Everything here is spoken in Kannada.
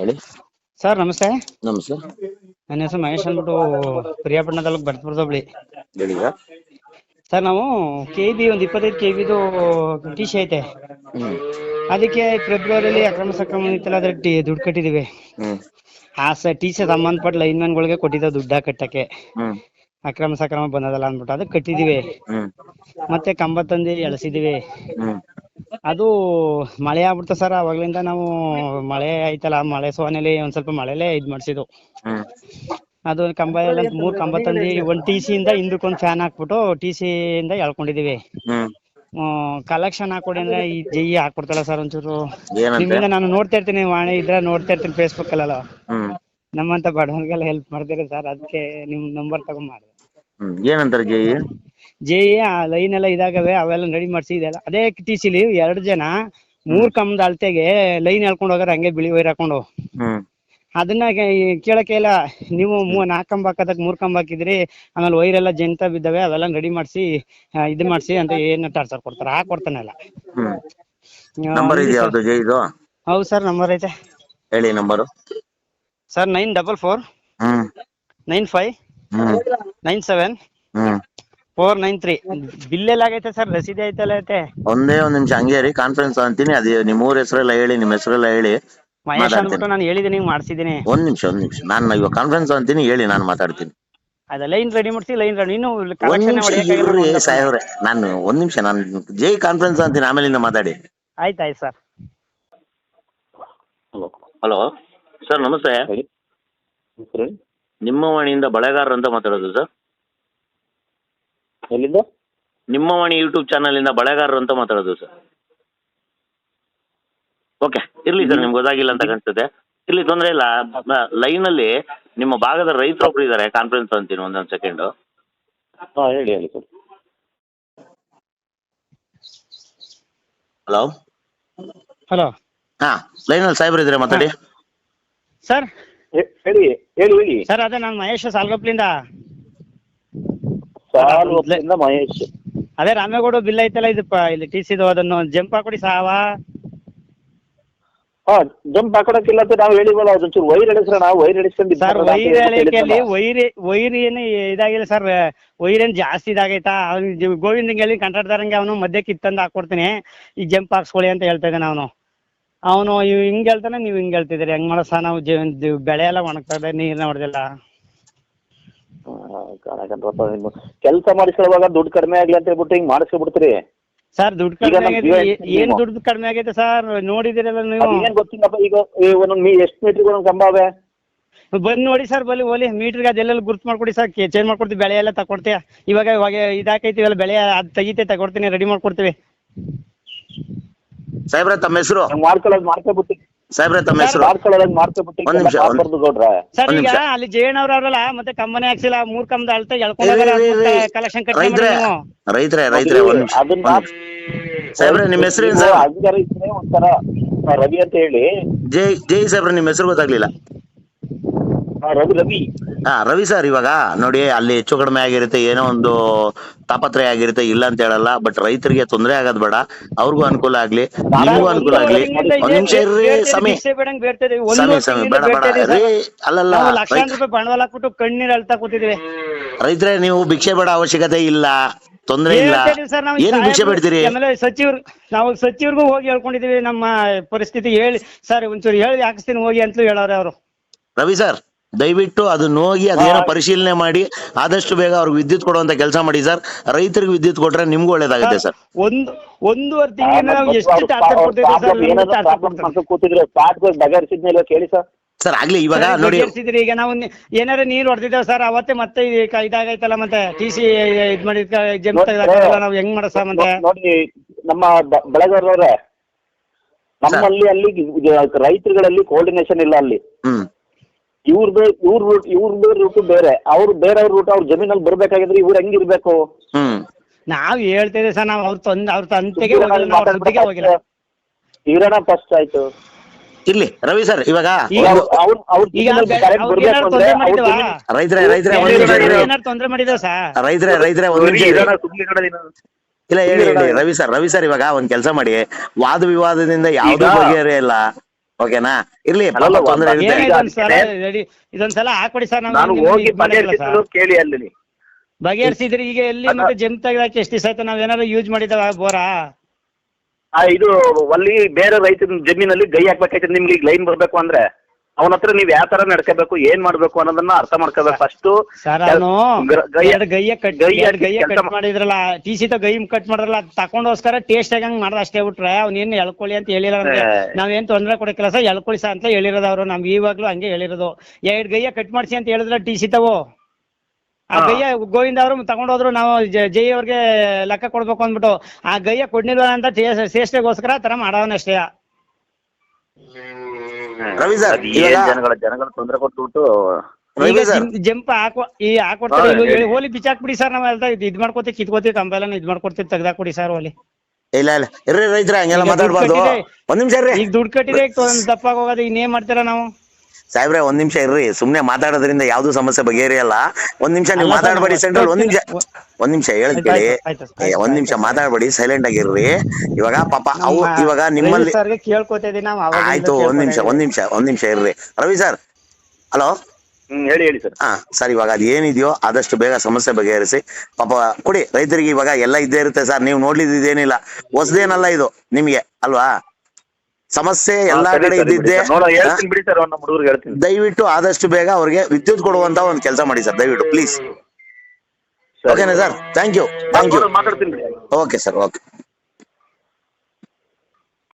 ಹೇಳಿ. ಸರ್ ನಮಸ್ತೆ. ನಮಸ್ತೆ. ನನ್ನ ಹೆಸರು ಮಹೇಶ್ ಅಂದ್ಬಿಟ್ಟು ಪ್ರಿಯಾಪಟ್ಟಣ ತಾಲೂಕು ಭರತಪುರದ ಬಳಿ ಹೇಳಿ ಸರ್ ಸರ್ ನಾವು ಕೆ ಬಿ ಒಂದು ಇಪ್ಪತ್ತೈದು ಕೆ ಬಿದು ಟಿ ಸಿ ಐತೆ. ಹ್ಮ್. ಅದಕ್ಕೆ ಫೆಬ್ರವರಿಲಿ ಅಕ್ರಮ ಸಕ್ರಮ ಇತ್ತಲ್ಲ ಅದ್ರ ಟಿ ದುಡ್ಡು ಕಟ್ಟಿದೀವಿ. ಹ್ಮ್. ಆ ಸ ಟಿ ಸಿ ಸಂಬಂಧಪಟ್ಟ ಲೈನ್ಮನ್ಗಳಿಗೆ ಕೊಟ್ಟಿದ್ದ ದುಡ್ಡ ಕಟ್ಟಕ್ಕೆ. ಹ್ಮ್. ಅಕ್ರಮ ಸಕ್ರಮ ಬಂದದಲ್ಲ ಅಂದ್ಬಿಟ್ಟು ಅದಕ್ಕೆ ಕಟ್ಟಿದೀವಿ. ಹ್ಮ್. ಮತ್ತೆ ಕಂಬ ತಂದಿ ಎಳ್ಸಿದೀವಿ. ಹ್ಮ್. ಅದು ಮಳೆ ಆಗ್ಬಿಡ್ತ ಸರ್ ಅವಾಗ್ಲಿಂದ ನಾವು ಮಳೆ ಐತಲ್ಲ ಮಳೆ ಸೋನೆಲಿ ಒಂದ್ ಸ್ವಲ್ಪ ಮಳೆಲೇ ಇದ್ ಮಾಡ್ಸಿದ್ವು. ಹ್ಮ್. ಅದು ಕಂಬ ಎಲ್ಲ ಮೂರ್ ಕಂಬ ತಂದಿ ಒಂದ್ ಟಿ ಸಿ ಇಂದ ಹಿಂದಕ್ಕೊಂದ್ ಫ್ಯಾನ್ ಹಾಕ್ಬಿಟ್ಟು ಟಿ ಸಿ ಇಂದ ಎಳ್ಕೊಂಡಿದೀವಿ. ಹ್ಮ್. ಕಲೆಕ್ಷನ್ ಹಾಕೊಡಿ ಅಂದ್ರೆ ಈ ಜೈ ಹಾಕ್ಬಿಡ್ತಲ್ಲ ಸರ್ ಒಂಚೂರು. ಏನಂತೆ? ನಿಮ್ಮಿಂದ ನಾನು ನೋಡ್ತಾ ಇರ್ತೀನಿ ವಾಣಿ ಇದ್ರ ನೋಡ್ತಾ ಇರ್ತೀನಿ ಫೇಸ್ಬುಕ್ ಅಲ್ಲ ಹ್ಮ್. ನಮ್ಮಂತ ಬಡವರಿಗೆಲ್ಲ ಹೆಲ್ಪ್ ಮಾಡ್ತೀರಿ ಸರ್ ಅದಕ್ಕೆ ನಿಮ್ ನಂಬರ್ ತಗೊಂಡ್ ಮಾಡಿದೆ. ಹ್ಮ್ ಏನಂತಾರೆ ಜೈ? ಜೆ ಆ ಲೈನ್ ಎಲ್ಲ ಇದಾಗವೆ ಅವೆಲ್ಲ ರೆಡಿ ಮಾಡ್ಸಿ ಇದೆಲ್ಲ. ಅದೇ ಟಿ ಸಿಲಿ ಎರಡು ಜನ ಮೂರ್ ಕಂಬದ ಅಳತೆಗೆ ಲೈನ್ ಎಳ್ಕೊಂಡು ಹೋಗಾರ ಹಂಗೆ ಬಿಳಿ ವೈರ್ ಹಾಕೊಂಡು. ಹ್ಮ್. ಅದನ್ನ ಕೇಳಕ್ಕೆ ಇಲ್ಲ. ನೀವು ಮೂ ನಾಲ್ಕು ಕಂಬ ಹಾಕದಕ್ ಮೂರ್ ಕಂಬ ಹಾಕಿದ್ರಿ ಆಮೇಲೆ ವೈರ್ ಎಲ್ಲ ಜಂತ ಬಿದ್ದಾವೆ ಅವೆಲ್ಲ ರೆಡಿ ಮಾಡಿಸಿ ಇದು ಮಾಡಿಸಿ ಅಂತ ಏನ್ ಟಾರ್ಚರ್ ಕೊಡ್ತಾರ? ಆ ಕೊಡ್ತಾನಲ್ಲ ಹ್ಮ್. ನಂಬರ್ ಇದೆಯಾ ಅವ್ರದ್ದು ಜೈದು ಹೌದು ಸರ್ ನಂಬರ್ ಐತೆ. ಹೇಳಿ number sir nine double four hmm. Nine five hmm. Nine seven hmm. Four nine three. ಬಿಲ್ಲೆಲ್ಲ ಆಗೈತೆ ಸರ್ ರಸೀದಿ ಐತಲ್ಲ ಐತೆ? ಒಂದೇ ಒಂದ್ ನಿಮಿಷ ಹಂಗೆ ರೀ ಕಾನ್ಫರೆನ್ಸ್ ಅಂತೀನಿ ಅದೇ ನಿಮ್ಮ ಊರ ಹೆಸರೆಲ್ಲ ಹೇಳಿ ನಿಮ್ಮ ಹೆಸರೆಲ್ಲ ಹೇಳಿ ಮಹೇಶ್ ಮಾತಾಡ್ತೀನಿ. ಅಂದ್ಬಿಟ್ಟು ನಾನು ಹೇಳಿದ್ದೀನಿ ಮಾಡ್ಸಿದ್ದೀನಿ ಒಂದ್ ನಿಮಿಷ ಒಂದ್ ನಿಮಿಷ. ನಾನು ಇವಾಗ ಕಾನ್ಫರೆನ್ಸ್ ಅಂತೀನಿ ಹೇಳಿ ನಾನು ಮಾತಾಡ್ತೀನಿ. ಅದ ಲೈನ್ ರೆಡಿ ಮಾಡ್ಸಿ ಲೈನ್ ರೆಡಿ ಇನ್ನು ಒಂದ್ ಕಲೆಕ್ಷನ್ ನಿಮಿಷ ಇರ್ರಿ ಸಾಹೇಬ್ರೆ. ನಾನು ಒಂದ್ ನಿಮಿಷ ನಾನು ಜೈ ಕಾನ್ಫರೆನ್ಸ್ ಅಂತೀನಿ ಆಮೇಲಿಂದ ಮಾತಾಡಿ. ಆಯ್ತು ಆಯ್ತು ಸರ್. ಹಲೋ. ಸರ್ ನಮಸ್ತೆ. ನಿಮ್ಮ ವಾಣಿಯಿಂದ ಬಳೆಗಾರ ಅಂತ ಮಾತಾಡೋದು ಸರ್? ಎಲ್ಲಿಂದ? ನಿಮ್ಮ ವಾಣಿ ಯೂಟ್ಯೂಬ್ ಚಾನಲಿಂದ ಇಂದ ಬಳೆಗಾರರು ಅಂತ ಮಾತಾಡೋದು ಸರ್. ಓಕೆ ಇರ್ಲಿ ಸರ್ ನಿಮ್ಗೆ ಗೊತ್ತಾಗಿಲ್ಲ ಅಂತ ಕಾಣಿಸ್ತದೆ ಇರ್ಲಿ ತೊಂದರೆ ಇಲ್ಲ. ಲೈನ್ ಅಲ್ಲಿ ನಿಮ್ಮ ಭಾಗದ ರೈತರು ಒಬ್ರು ಇದ್ದಾರೆ ಕಾನ್ಫರೆನ್ಸ್ ಅಂತೀನಿ ಒಂದೊಂದು ಸೆಕೆಂಡ್ ಹಾಂ ಹೇಳಿ ಹೇಳಿ ಸರ್. ಹಲೋ ಹಲೋ ಹಾ ಲೈನ್ ಅಲ್ಲಿ ಸಾಹೇಬ್ರು ಇದ್ರೆ ಮಾತಾಡಿ? ಸರ್. ಹೇಳಿ ಹೇಳಿ ಹೇಳಿ. ಸರ್ ಅದೇ ನಾನು ಮಹೇಶ್ ಸಾಲ್ಗಪ್ಲಿಂದ. ಸಾಲು ಮಹೇಶ್. ಅದೇ ರಾಮೇಗೌಡ ಬಿಲ್ ಐತಲ್ಲ ಇದಪ್ಪ ಇಲ್ಲಿ ಟಿ ಸಿದು ಅದನ್ನು ಜಂಪ್ ಹಾಕೊಡಿ ಸಾವ. ಹಾ ಜಂಪ್ ಹಾಕೊಡಕ್ಕಿಲ್ಲ ಅಂತ ನಾವು ಹೇಳಿವಲ್ಲ ಅದೊಂಚೂರು ವೈರ್ ಎಡಿಸ್ರ ನಾವು ವೈರ್ ಸರ್ ವೈರ್ ಎಳಿಕೆಯಲ್ಲಿ ಹೇಳಿದ್ನಲ್ಲ. ವೈರ್ ವೈರ್ ಏನು ಇದಾಗಿಲ್ಲ ಸರ್ ವೈರ್ ಏನು ಜಾಸ್ತಿ ಇದಾಗೈತಾ? ಅವ್ನು ಗೋವಿಂದಂಗೆ ಹೇಳಿ ಕಾಂಟ್ರಾಕ್ಟರ್ಗೆ ಅವನು ಮಧ್ಯಕ್ಕೆ ಕಿತ್ತಂದು ಹಾಕೊಡ್ತೀನಿ ಈ ಜಂಪ್ ಹಾಕ್ಸ್ಕೊಳ್ಳಿ ಅಂತ ಹೇಳ್ತಾ ಇದ್ದಾನೆ ಅವನು. ಅವನು ಇವ್ ಹಿಂಗ್ ಹೇಳ್ತಾನೆ ನೀವು ಹಿಂಗ್ ಹೇಳ್ತಿದ್ರಿ ಹೆಂಗ್ ಮಾಡೋ ಸಹ ನಾವು ಜೀವನ ಬೆಳೆ ಎಲ್ಲ ಒಣಗ್ತಾ ಇದೆ ನೀರ್ನ ಹೊಡೆದಿಲ್ಲ. ಕಾಣಕಂತಪ್ಪ ನಿಮ್ಮ ಕೆಲಸ ಮಾಡಿಸ್ಕೊಳ್ಳುವಾಗ ದುಡ್ಡು ಕಡಿಮೆ ಆಗ್ಲಿ ಅಂತ ಹೇಳ್ಬಿಟ್ಟು ಹಿಂಗ್ ಮಾಡಿಸ್ಕೊಬಿಡ್ತೀರಿ? ಸರ್ ದುಡ್ಡು ಕಡಿಮೆ ನಮ್ ಆಗೈತೆ ಜೀವ ಏನ್ ದುಡ್ಡು ಕಡಿಮೆ ಆಗೈತೆ ಸರ್ ನೋಡಿದಿರಲ್ಲ ನೀವು. ಏನ್ ಗೊತ್ತಿಲ್ಲಪ್ಪ ಈಗ ಈ ಒಂದೊಂದು ಮೀ ಎಷ್ಟು ಮೀಟರ್ ಒಂದೊಂದು ಕಂಬ ಅವೆ? ಬಂದ್ ನೋಡಿ ಸರ್ ಬಲ್ಲಿ ಓಲಿ ಮೀಟರ್ಗೆ ಅದೆಲ್ಲ ಗುರ್ತು ಮಾಡ್ಕೊಡಿ ಸರ್ ಚೇಂಜ್ ಮಾಡ್ಕೊಡ್ತೀವಿ ಬೆಳೆ ಎಲ್ಲ ತಗೊಡ್ತೀಯ. ಇವಾಗ ಇವಾಗ ಇದಾಕೈತಿವಲ್ಲ ಬೆಳೆ ಅದ್ ತೆಗಿತೆ ತಗೊಡ್ತೀನಿ ರೆಡಿ ಮಾಡ್ಕೊಡ್ತೀವಿ. ಸಾಹೇಬ್ರ ತಮ್ಮ ಹೆಸರು? ಹಂಗ್ ಮಾಡ್ಕೊಳ್ಳೋದು ಮಾಡ್ಕೊಬಿಟ್ಟು. ಸಾಹೇಬ್ರೆ ತಮ್ಮ ಹೆಸರು? ಮಾಡ್ಕೊಬಿಟ್ಟು ಒಂದ್ ನಿಮಿಷ, ಒಂದ್- ಮಾಡ್ಬಾರ್ದು ಗೌಡ್ರೆ. ಸರ್ ಒಂದ್ ಈಗ ನಿಮಿಷ. ಅಲ್ಲಿ ಜಯಣ್ಣವ್ರು ಅವ್ರಲ್ಲ ಮತ್ತೆ ಕಂಬನೇ ಹಾಕ್ಸಿಲ್ಲ ಮೂರ್ ಕಂಬದ ಅಳತೆ ಕಲೆಕ್ಷನ್ ರೈತ್ರೆ ರೈತ್ರೆ ರೈತ್ರೆ ಒಂದ್ ನಿಮಿಷ ಅದನ್ನ ಸಾಹೇಬ್ರೆ ನಿಮ್ಮ ಹೆಸರು ಏನ್ ನೀವು ಸರ್ ಹಂಗಾರ ಇದ್ರೆ ಒಂಥರ ಆ, ರವಿ ಅಂತ ಹೇಳಿ. ಜೈ ಜೈ ಸಾಹೇಬ್ರೆ ನಿಮ್ ಹೆಸರು ಗೊತ್ತಾಗ್ಲಿಲ್ಲ. ಆ, ರವಿ ರವಿ. ಹಾ ರವಿ ಸರ್ ಇವಾಗ ನೋಡಿ ಅಲ್ಲಿ ಹೆಚ್ಚು ಕಡಿಮೆ ಆಗಿರುತ್ತೆ ಏನೋ ಒಂದು ತಾಪತ್ರಯ ಆಗಿರುತ್ತೆ ಇಲ್ಲ ಅಂತ ಹೇಳಲ್ಲ ಬಟ್ ರೈತರಿಗೆ ತೊಂದರೆ ಆಗೋದ್ ಬೇಡ. ಅವ್ರಿಗೂ ಅನುಕೂಲ ಆಗ್ಲಿ ನಿಮಗೂ ಅನುಕೂಲ ಆಗ್ಲಿ. ಒಂದ್ ನಿಮಿಷ ಇರ್ರಿ ಸಮಿ ಸಮಿ ಸಮಿ ಬೇಡ ಬೇಡ. ರೀ ಅಲ್ಲಲ್ಲ ಲಕ್ಷಾಂತರ ರೂಪಾಯಿ ಬಂಡವಾಳ ಹಾಕ್ಬಿಟ್ಟು ಕಣ್ಣೀರ್ ಅಳ್ತಾ ಕೂತಿದ್ರಿ ರೈತರೇ ನೀವು ಭಿಕ್ಷೆ ಬೇಡ ಅವಶ್ಯಕತೆ ಇಲ್ಲ ತೊಂದರೆ ಇಲ್ಲ. ಸರ್ ನಾವು ಏನು ಭಿಕ್ಷೆ ಬೇಡ್ತೀರಿ? ಆಮೇಲೆ ಸಚಿವರು ನಾವು ಸಚಿವರಿಗೂ ಹೋಗಿ ಹೇಳ್ಕೊಂಡಿದೀವಿ ನಮ್ಮ ಪರಿಸ್ಥಿತಿ ಹೇಳಿ ಸರ್ ಒಂಚೂರು ಹೇಳಿ ಹಾಕಿಸ್ತೀನಿ ಹೋಗಿ ಅಂತಲೂ ಹೇಳವ್ರೆ ಅವರು. ರವಿ ಸರ್ ದಯವಿಟ್ಟು ಅದನ್ನ ಹೋಗಿ ಅದೇನೋ ಪರಿಶೀಲನೆ ಮಾಡಿ ಆದಷ್ಟು ಬೇಗ ಅವ್ರಿಗೆ ವಿದ್ಯುತ್ ಕೊಡುವಂತ ಕೆಲಸ ಮಾಡಿ ಸರ್. ರೈತರಿಗೆ ವಿದ್ಯುತ್ ಕೊಟ್ರೆ ನಿಮ್ಗೂ ಒಳ್ಳೇದಾಗುತ್ತೆ ಸರ್ ಒಂದು ಒಂದೂವರೆ ತಿಂಗಳಿಂದ ನಾವು ಎಷ್ಟು ಟಾರ್ಚರ್ ಸರ್? ನಿಮ್ಗೆ ಟಾರ್ಚರ್ ಕೊಡ್ತಾರೆ? ಕೂತಿದ್ರೆ ಸ್ಟಾರ್ಟ್ ಬಗೆಹರಿಸಿದ್ಮೇಲೆ ಕೇಳಿ ಸರ್. ಸರ್ ಆಗ್ಲಿ ಇವಾಗ ನೋಡಿ. ಬಗೆಹರಿಸಿದ್ರಿ ಈಗ ನಾವು ನಿ- ಏನಾರ ನೀರ್ ಹೊಡೆದಿದ್ದೇವೆ ಸರ್ ಅವತ್ತೇ ಮತ್ತೆ ಈ ಕ- ಇದಾಗೈತಲ್ಲ ಮತ್ತೆ ಟಿ ಸಿ ಇದ್ ಮಾಡಿದ ನಾವು ಹೆಂಗ್ ಮಾಡೋ ಸರ್ ಮತ್ತೆ? ನೋಡಿ ನಮ್ಮ ಬ- ಬೆಳೆಗಾರರವ್ರೆ ನಮ್ಮಲ್ಲಿ ಅಲ್ಲಿ ರೈತರುಗಳಲ್ಲಿ ಕೋಆರ್ಡಿನೇಷನ್ ಇಲ್ಲ ಅಲ್ಲಿ. ಹ್ಮ್. ಇವ್ರದ್ದು ಇವ್ರ ರೂಟ್ ಬೇರೆ ರೂಟ್ ಬೇರೆ ಅವ್ರು ಬೇರೆಯವ್ರ ರೂಟ್ ಅವ್ರ ಜಮೀನಲ್ಲಿ ಬರ್ಬೇಕಾಗಿದ್ರೆ ಇವ್ರು ಹೆಂಗಿರ್ಬೇಕು ಹ್ಮ್ ನಾವ್ ಹೇಳ್ತೇವೆ ಸರ್ ನಾವ್ ಅವ್ರ ತಂದ್ ಅವ್ರ ತಂತೆಗೆ ಹೋಗಿಲ್ಲ ನಾವು ಅವ್ರ ತಂತೆಗೆ ಹೋಗಿಲ್ಲ ಇರೋಣ ಫಸ್ಟ್ ಆಯ್ತು ಇಲ್ಲಿ ರವಿ ಸರ್ ಇವಾಗ ಈಗ ಒಂದು- ಅವ್ರ ಅವ್ರ ಈಗ ಜಮೀನಲ್ಲಿ ಕರೆಂಟ್ ಅವ್ರಿಗೆ ಬರ್ಬೇಕು ಏನಾದ್ರು ಅಂದ್ರೆ ತೊಂದ್ರೆ ಅವ್ರ ಮಾಡಿದ್ವಾ? ಜಮೀನ್- ರೈತರೇ ರೈತರೇ ಒಂದ್ ನಿಮಿಷ ಬೇರೆ ಇರಿ. ಏನಾರು ತೊಂದ್ರೆ ಮಾಡಿದ ಸರ್ ರೈತರೇ ರೈತರೇ ಒಂದ್ ನಿಮಿಷ ಇರಿ. ಇರೋಣ, ಸುಮ್ನೆ ಇರೋಣ ನೀನು. ಇಲ್ಲ ಹೇಳಿ ಹೇಳಿ ರವಿ ಸರ್ ರವಿ ಸರ್ ಇವಾಗ ಒಂದ್ ಕೆಲಸ ಮಾಡಿ ವಾದ ವಿವಾದದಿಂದ ಯಾವ್ದು ಈಗ- ಬಗೆಹರಿಯಲ್ಲ ಓಕೆನಾ? ಇರ್ಲಿ ಇದೊಂದ್ಸಲ ರೆಡಿ ಇದೊಂದ್ಸಲ ಹಾಕೊಡಿ ಸರ್ ನಾನು ಹೋಗಿ ಕೇಳಿ ಅಲ್ಲಿ ಬಗೆಹರಿಸಿದ್ರಿ ಈಗ ಎಲ್ಲಿ ಮತ್ತೆ ಜಮ್ ತೆಗ್ದಾಕಿ ಎಷ್ಟು ದಿವಸ ಆಯ್ತು? ನಾವ್ ಏನಾದ್ರು ಯೂಸ್ ಮಾಡಿದಾವ ಬೋರಾ? ಆ ಇದು ಅಲ್ಲಿ ಬೇರೆ ರೈತರ ಜಮೀನಲ್ಲಿ ಗೈ ಹಾಕ್ಬೇಕಾಯ್ತದೆ ನಿಮ್ಗೆ ಈಗ ಲೈನ್ ಬರ್ಬೇಕು ಅಂದ್ರೆ. ಅವನ ಹತ್ರ ನೀವ್ ಯಾವ ತರ ನಡ್ಕೋಬೇಕು ಏನ್ ಮಾಡ್ಬೇಕು ಅನ್ನೋದನ್ನ ಅರ್ಥ ಮಾಡ್ಕೋಬೇಕು ಫಸ್ಟ್ ಸರ್ ಅವನು ಎರಡು ಗೈಯ ಕಟ್ ಗೈಯ ಎರಡು ಗೈಯ ಕಟ್ ಮಾಡಿದ್ರಲ್ಲ ಟಿ ಸಿ ಗೈ ಕಟ್ ಮಾಡಿದ್ರಲ್ಲ ಅದ್ ತಕೊಂಡೋಸ್ಕರ ಟೇಸ್ಟ್ ಆಗಂಗ್ ಮಾಡ್ದ ಅಷ್ಟೇ ಬಿಟ್ರೆ ಅವ್ನೇನ್ ಎಳ್ಕೊಳ್ಳಿ ಅಂತ ಹೇಳಿಲ್ಲ ನಮ್ಗೆ. ನಾವೇನ್ ತೊಂದ್ರೆ ಕೊಡಕ್ಕಿಲ್ಲ ಸರ್ ಎಳ್ಕೊಳ್ಳಿ ಸರ್ ಅಂತ ಹೇಳಿರೋದು ಅವ್ರು ನಮ್ಗೆ ಇವಾಗ್ಲೂ ಹಂಗೆ ಹೇಳಿರೋದು. ಎರಡ್ ಗೈಯ ಕಟ್ ಮಾಡ್ಸಿ ಅಂತ ಹೇಳಿದ್ರ ಟಿ ಸಿ ತಗೋ. ಆ. ಗೈಯ ಗೋವಿಂದ ಅವರು ತಗೊಂಡೋದ್ರು ನಾವು ಜ- ಜೈ ಅವ್ರಿಗೆ ಲೆಕ್ಕ ಕೊಡ್ಬೇಕು ಅಂದ್ಬಿಟ್ಟು ಆ ಗೈಯ ಕೊಡ್ನಿಲ್ವ ಅಂತ ಶ್ರೇಷ್ಠಗೋಸ್ಕರ ತರ ಮಾಡೋನಷ್ಟೇ ರವಿ ಸರ್, ಅದ್ ಏನ್ ಜನಗಳ ಜನಗಳ ತೊಂದರೆ ಕೊಟ್ಬಿಟ್ಟು ರವಿ ಈಗ ಸರ್. ಜಂಪ್ ಹಾಕೋ ಈ ಹಾಕೊಡ್ತಾರೆ ಹಾ, ಹೇಳಿ. ಹೋಲಿ ಬಿಚ್ಚಾಕ್ಬಿಡಿ ಸರ್ ನಾವ್ ಎಲ್ಲ ಇದ್ ಮಾಡ್ಕೋತೀವಿ ಕಿತ್ಕೋತೀವಿ ಕಂಬೆಲ್ಲ ಇದ್ ಮಾಡ್ಕೊಡ್ತೀವಿ ತೆಗ್ದಾಕೊಡಿ ಸರ್ ಹೋಲಿ ಇಲ್ಲ ಇಲ್ಲ ಇರ್ರಿ ರೈತರ ಹಂಗೆಲ್ಲ ಈಗ ದುಡ್ಡು ಮಾತಾಡ್ಬಾರ್ದು ಕಟ್ಟಿದೆ. ಒಂದ್ ನಿಮಿಷ ಇರ್ರಿ ಈಗ ದುಡ್ಡು ಕಟ್ಟಿದೆ ತಪ್ಪಾಗ ಹೋಗೋದು ಇನ್ನೇನ್ ಮಾಡ್ತೀರಾ ನಾವು ಸಾಹೇಬ್ರೆ ಒಂದ್ ನಿಮಿಷ ಇರ್ರಿ. ಸುಮ್ನೆ ಮಾತಾಡೋದ್ರಿಂದ ಯಾವ್ದು ಸಮಸ್ಯೆ ಬಗೆಹರಿಯಲ್ಲ. ಒಂದ್ ನಿಮಿಷ ನೀವು ಮಾತಾಡಬೇಡಿ ಸೆಂಟ್ರಲ್ ಒಂದ್ ನಿಮಿಷ ಒಂದ್ ನಿಮಿಷ ಹೇಳಿ ಕೇಳಿ. ಒಂದ್ ನಿಮಿಷ ಮಾತಾಡ್ಬೇಡಿ ಸೈಲೆಂಟ್ ಆಗಿರ್ರಿ. ಇವಾಗ ಪಾಪ ಅವು ಇವಾಗ ನಿಮ್ಮಲ್ಲಿ ಸರ್ಗೆ ಕೇಳ್ಕೊತಾ ನಾವು ಆಯ್ತು ಒಂದ್ ನಿಮಿಷ ಒಂದ್ ನಿಮಿಷ ಒಂದ್ ನಿಮಿಷ ಇರ್ರಿ. Ravi sir hello? ಹೇಳಿ ಹೇಳಿ ಸರ್. ಹಾ ಸರ್ ಇವಾಗ ಅದ್ ಏನಿದೆಯೋ ಆದಷ್ಟು ಬೇಗ ಸಮಸ್ಯೆ ಬಗೆಹರಿಸಿ. ಪಾಪ ಕೊಡಿ ರೈತರಿಗೆ ಇವಾಗ ಎಲ್ಲ ಇದ್ದೇ ಇರುತ್ತೆ ಸರ್ ನೀವು ನೋಡ್ಲಿದ್ದೇನಿಲ್ಲ ಹೊಸದೇನಲ್ಲ ಇದು ನಿಮ್ಗೆ ಅಲ್ವಾ? ಸಮಸ್ಯೆ ಎಲ್ಲಾ ಕಡೆ ಇದ್ದಿದ್ದೆ ಹೇಳ್ತೀನಿ ಬಿಡಿ ಸರ್ ನಮ್ಮ ಹುಡುಗರಿಗೆ ಹೇಳ್ತೀನಿ. ದಯವಿಟ್ಟು ಆದಷ್ಟು ಬೇಗ ಅವ್ರಿಗೆ ವಿದ್ಯುತ್ ಕೊಡುವಂತ ಒಂದು ಕೆಲಸ ಮಾಡಿ ಸರ್ ದಯವಿಟ್ಟು ಪ್ಲೀಸ್ ಓಕೆನಾ sir. Thank you thank you ಮಾತಾಡ್ತೀನಿ ಓಕೆ ಸರ್ ಓಕೆ